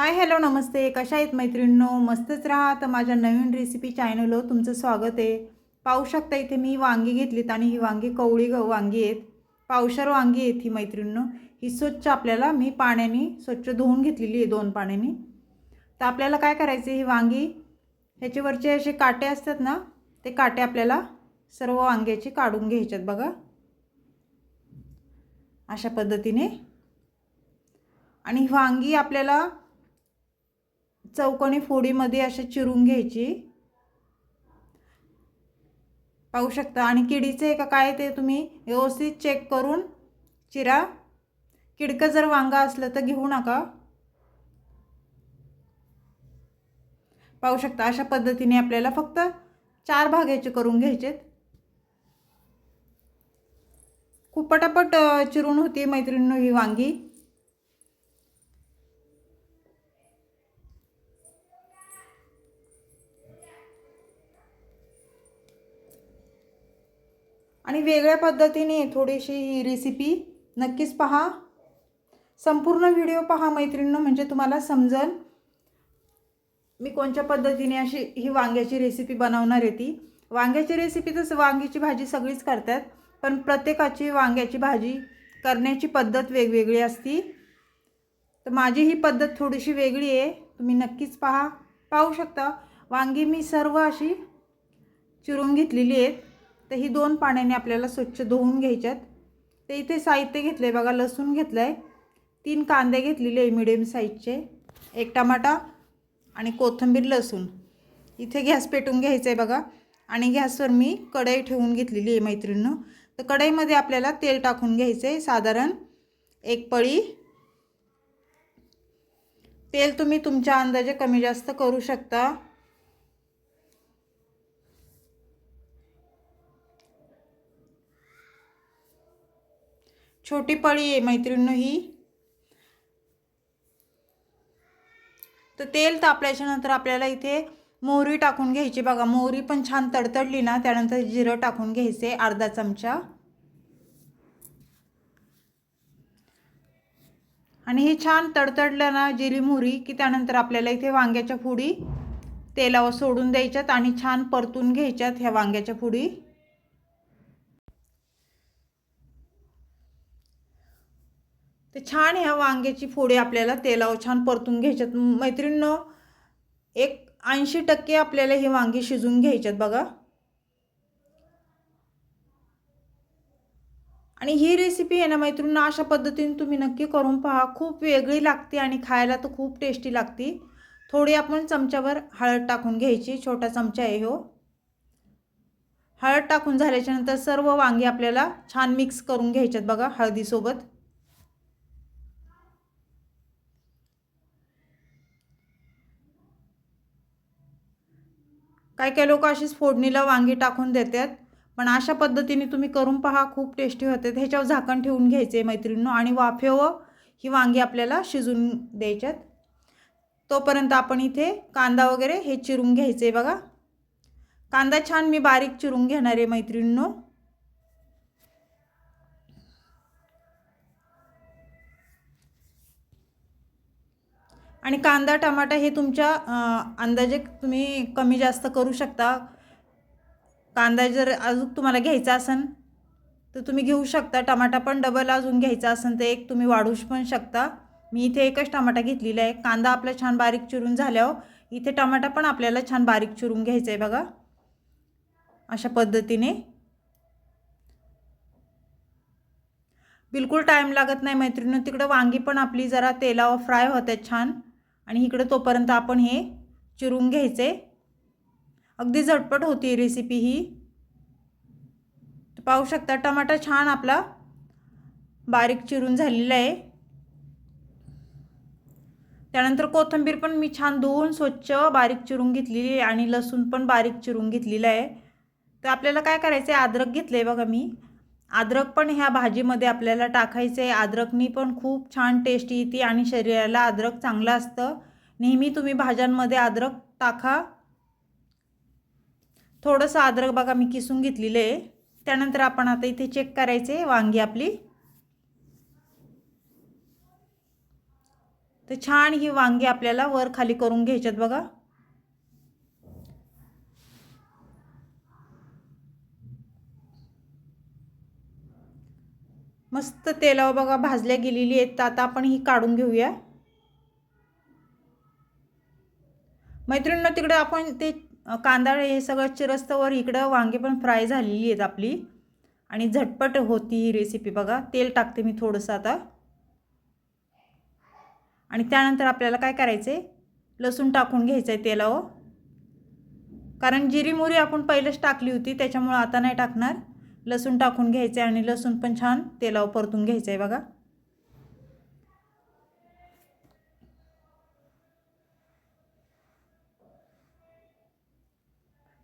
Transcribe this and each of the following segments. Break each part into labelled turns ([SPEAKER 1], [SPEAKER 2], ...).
[SPEAKER 1] Hi hello नमस्ते. कशा आहेत मैत्रिणींनो? मस्तच राहा. तर माझ्या नवीन रेसिपी चॅनलवर तुमचं स्वागत आहे. पाहू शकता इथे मी वांगी घेतलीत आणि ही वांगी कवळी ग वांगी आहेत. पावशर वांगी आहेत ही मैत्रिणींनो. ही स्वच्छ आपल्याला मी पाण्याने स्वच्छ धुवून घेतलेली आहे दोन पाण्याने. तर आपल्याला काय करायचं ही वांगी? ह्याच्यावरचे असे काटे असतात ना ते काटे आपल्याला सर्व वांग्याचे काढून घ्यायच्यात बघा. अशा पद्धतीने. आणि वांगी आपल्याला चौकोनी फोडीमध्ये असे चिरून घ्यायची. पाहू शकता. आणि किडीचे का काय ते तुम्ही व्यवस्थित चेक करून चिरा. किडकं जर वांगा असलं तर घेऊ नका. पाहू शकता अशा पद्धतीने आपल्याला फक्त चार भागायचे करून घ्यायचेत. खूप पटापट चिरून होती मैत्रिणी ही वांगी. आणि वेगळ्या पद्धतीने थोडीशी ही रेसिपी नक्कीच पहा. संपूर्ण व्हिडिओ पहा मैत्रिणींनो म्हणजे तुम्हाला समजल. मी कोणत्या पद्धतीने अशी ही वांग्याची रेसिपी बनवणार आहे ती. वांग्याची रेसिपी तसं वांग्याची भाजी सगळीच करतात पण प्रत्येकाची वांग्याची भाजी करण्याची पद्धत वेगवेगळी असती. तर माझी ही पद्धत थोडीशी वेगळी आहे. तुम्ही नक्कीच पहा. पाहू शकता वांगी मी सर्व अशी चिरून घेतलेली आहेत. तर ही दोन पाण्याने आपल्याला स्वच्छ धुवून घ्यायच्यात. तर इथे साहित्य घेतलं आहे बघा लसूण घेतलं आहे तीन कांदे घेतलेले आहे मिडियम साईजचे एक टमाटा आणि कोथिंबीर लसूण. इथे गॅस पेटून घ्यायचं आहे बघा. आणि गॅसवर मी कढई ठेवून घेतलेली आहे मैत्रिणीनं. तर कढईमध्ये आपल्याला तेल टाकून घ्यायचं आहे साधारण एक पळी. तेल तुम्ही तुमच्या अंदाजे कमी जास्त करू शकता. छोटी पळी आहे मैत्रिणीनं ही. तर तेल तापल्याच्या नंतर आपल्याला इथे मोहरी टाकून घ्यायची. बघा मोहरी पण छान तडतडली ना त्यानंतर जिरं टाकून घ्यायचे अर्धा चमचा. आणि हे छान तडतडलं ना जिरी मोहरी की त्यानंतर आपल्याला इथे वांग्याच्या फोडी तेलावर सोडून द्यायच्यात आणि छान परतून घ्यायच्यात ह्या वांग्याच्या फोडी ते छान ह्या वांग्याची फोडी आपल्याला तेलावर छान परतून घ्यायच्यात. मैत्रिणीनं एक ऐंशी टक्के आपल्याला हे वांगी शिजून घ्यायच्यात बघा. आणि ही रेसिपी आहे ना मैत्रिणींना अशा पद्धतीने तुम्ही नक्की करून पहा. खूप वेगळी लागते आणि खायला तर खूप टेस्टी लागते. थोडी आपण चमच्यावर हळद टाकून घ्यायची छोटा चमचा आहे हो. हळद टाकून झाल्याच्यानंतर सर्व वांगी आपल्याला छान मिक्स करून घ्यायच्यात बघा हळदीसोबत. काही काही लोक अशीच फोडणीला वांगी टाकून देतात पण अशा पद्धतीने तुम्ही करून पहा खूप टेस्टी होते. ह्याच्यावर झाकण ठेवून घ्यायचे मैत्रिणींनो आणि वाफेव ही वांगी आपल्याला शिजून द्यायच्यात. तोपर्यंत आपण इथे कांदा वगैरे हे चिरून घ्यायचे बघा. कांदा छान मी बारीक चिरून घेणार आहे मैत्रिणींनो. आणि कांदा टमाटा हे तुमच्या अंदाजे तुम्ही कमी जास्त करू शकता. कांदा जर अजून तुम्हाला घ्यायचा असेल तर तुम्ही घेऊ शकता. टमाटा पण डबल अजून घ्यायचा असेल तर एक तुम्ही वाढू पण शकता. मी इथे एकच टमाटा घेतलेला आहे. कांदा आपला छान बारीक चिरून झाल्यावर इथे टमाटा पण आपल्याला छान बारीक चिरून घ्यायचा आहे बघा. अशा पद्धतीने. बिलकुल टाईम लागत नाही मैत्रिणी. तिकडं वांगी पण आपली जरा तेलावर फ्राय होतात छान. आणि इकडं तोपर्यंत आपण हे चिरून घ्यायचे. अगदी झटपट होती रेसिपी ही. पाहू शकता टमाटा छान आपला बारीक चिरून झालेला आहे. त्यानंतर कोथिंबीर पण मी छान धुवून स्वच्छ बारीक चिरून घेतलेली आहे आणि लसूण पण बारीक चिरून घेतलेलं आहे. तर आपल्याला काय करायचं आहे अद्रक घेतलं आहे बघा मी. अद्रक पण ह्या भाजीमध्ये आपल्याला टाकायचं. आहे अद्रकनी पण खूप छान टेस्ट येते आणि शरीराला अद्रक चांगलं असतं. नेहमी तुम्ही भाज्यांमध्ये अद्रक टाका. थोडंसं अद्रक बघा मी किसून घेतलेलं आहे. त्यानंतर आपण आता इथे चेक करायचे वांगी आपली. तर छान ही वांगी आपल्याला वर खाली करून घ्यायच्यात बघा. मस्त तेलावर बघा भाजल्या गेलेली आहेत. तर आता आपण ही काढून घेऊया. मैत्रिणींना तिकडं आपण ते कांदा हे सगळं चिरस्तवर इकडं वांगे पण फ्राय झालेली आहेत आपली. आणि झटपट होती ही रेसिपी बघा. तेल टाकते मी थोडंसं आता. आणि त्यानंतर आपल्याला काय करायचं आहे लसूण टाकून घ्यायचं आहे तेलावर. कारण जिरी मोरी आपण पहिलेच टाकली होती त्याच्यामुळं आता नाही टाकणार. लसूण टाकून घ्यायचं आहे आणि लसूण पण छान तेलावर परतून घ्यायचं आहे बघा.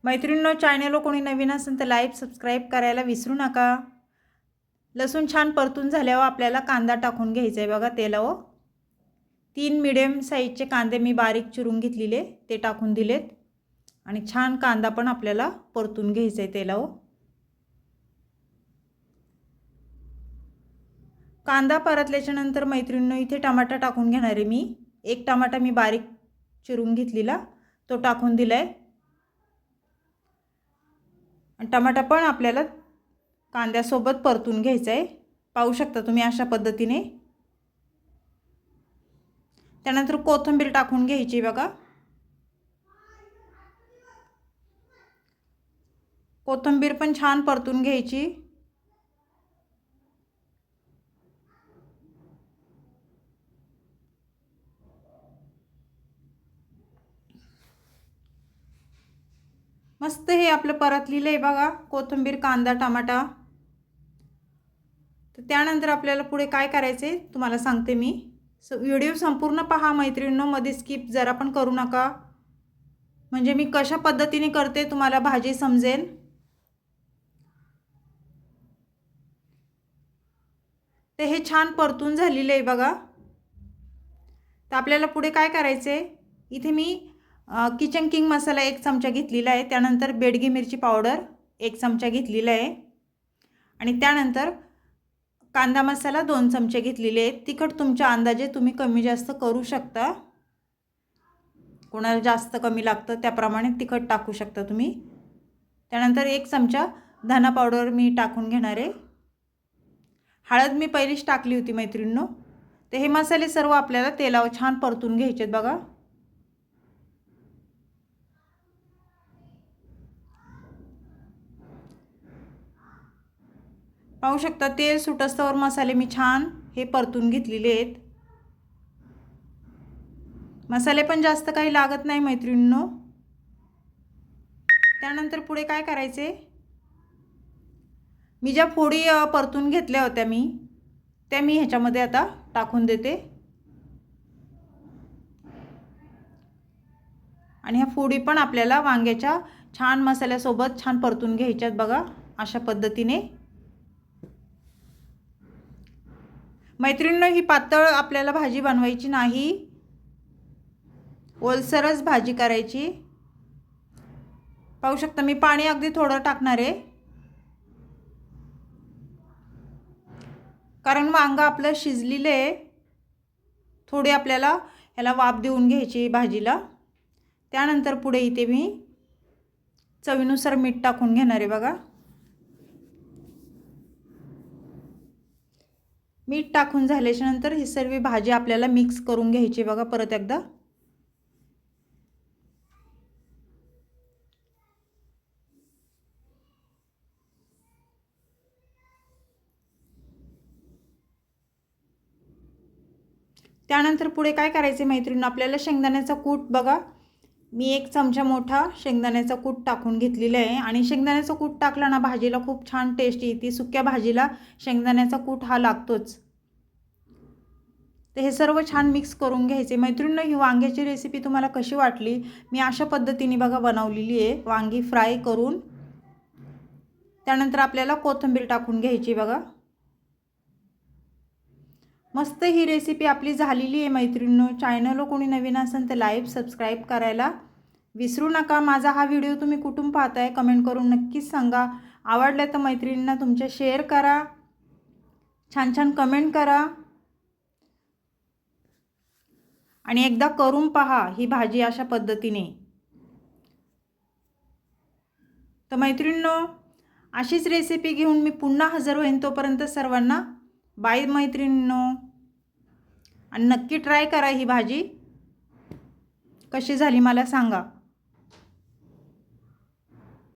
[SPEAKER 1] मैत्रिणींनो चॅनलवर कोणी नवीन असेल तर लाईक सबस्क्राईब करायला विसरू नका. लसूण छान परतून झाल्यावर आपल्याला कांदा टाकून घ्यायचा आहे बघा तेलावर. तीन मिडियम साईजचे कांदे मी बारीक चिरून घेतलेले ते टाकून दिलेत. आणि छान कांदा पण आपल्याला परतून घ्यायचा आहे तेलावर. कांदा परतल्याच्या नंतर मैत्रिणीनं इथे टमाटा टाकून घेणार आहे मी. एक टमाटा मी बारीक चिरून घेतलेला. तो टाकून दिला आहे आणि टमाटा पण आपल्याला कांद्यासोबत परतून घ्यायचा आहे पाहू शकता तुम्ही अशा पद्धतीने. त्यानंतर कोथिंबीर टाकून घ्यायची बघा. कोथिंबीर पण छान परतून घ्यायची. मस्त हे आपलं परतलेलं आहे बघा कोथिंबीर कांदा टमाटा. तर त्यानंतर आपल्याला पुढे काय करायचं आहे तुम्हाला सांगते मी. स व्हिडिओ संपूर्ण पहा मैत्रिणींनो मध्ये स्किप जरा पण करू नका. म्हणजे मी कशा पद्धतीने करते तुम्हाला भाजी समजेल तर हे छान परतून झालेलं आहे बघा. तर आपल्याला पुढे काय करायचं आहे इथे मी किचन किंग मसाला एक चमचा घेतलेला आहे. त्यानंतर बेडगी मिरची पावडर एक चमचा घेतलेला आहे. आणि त्यानंतर कांदा मसाला दोन चमचे घेतलेले आहेत. तिखट तुमच्या अंदाजे तुम्ही कमी जास्त करू शकता. कोणाला जास्त कमी लागतं त्याप्रमाणे तिखट टाकू शकता तुम्ही. त्यानंतर एक चमचा धना पावडर मी टाकून घेणार आहे. हळद मी पहिलीच टाकली होती मैत्रिणींनो. तर हे मसाले सर्व आपल्याला तेलावर छान परतून घ्यायचे आहेत बघा. पाहू शकता तेल सुटस्तवर मसाले मी छान हे परतून घेतलेले आहेत. मसाले पण जास्त काही लागत नाही मैत्रिणींनो. त्यानंतर पुढे काय करायचे? मी ज्या फोडी परतून घेतल्या होत्या मी त्या मी ह्याच्यामध्ये आता टाकून देते. आणि ह्या फोडी पण आपल्याला वांग्याच्या छान मसाल्यासोबत छान परतून घ्यायच्यात बघा अशा पद्धतीने. मैत्रिणीनं ही पातळ आपल्याला भाजी बनवायची नाही. ओलसरच भाजी करायची. पाहू शकता मी पाणी अगदी थोडं टाकणार आहे. कारण वांग आपलं शिजलेलं आहे. थोडी आपल्याला ह्याला वाफ देऊन घ्यायची भाजीला. त्यानंतर पुढे इथे मी चवीनुसार मीठ टाकून घेणार आहे बघा. मीठ टाकून झाल्याच्यानंतर ही सर्व भाजी आपल्याला मिक्स करून घ्यायची बघा परत एकदा. त्यानंतर पुढे काय करायचे मैत्रिणी आपल्याला शेंगदाण्याचा कूट बघा. मी एक चमचा मोठा शेंगदाण्याचा कूट टाकून घेतलेला आहे. आणि शेंगदाण्याचा कूट टाकला ना भाजीला खूप छान टेस्ट येते. सुक्या भाजीला शेंगदाण्याचा कूट हा लागतोच. तर हे सर्व छान मिक्स करून घ्यायचे. मैत्रिणीनं ही वांग्याची रेसिपी तुम्हाला कशी वाटली? मी अशा पद्धतीने बघा बनवलेली आहे. वांगी फ्राय करून. त्यानंतर आपल्याला कोथिंबीर टाकून घ्यायची बघा. मस्त ही रेसिपी आपली झालेली आहे मैत्रिणींनो. चॅनलवर कोणी नवीन असेल तर लाईव्ह सबस्क्राईब करायला. विसरू नका. माझा हा व्हिडिओ तुम्ही कुठून पाहताय कमेंट करून नक्कीच सांगा. आवडलं तर मैत्रिणींना तुमच्या शेअर करा. छान छान कमेंट करा. आणि एकदा करून पहा ही भाजी अशा पद्धतीने. तर मैत्रिणींनो अशीच रेसिपी घेऊन मी पुन्हा हजर होईन तोपर्यंत सर्वांना. बाय मैत्रिणींनो. आणि नक्की ट्राय करा ही भाजी. कशी झाली मला सांगा.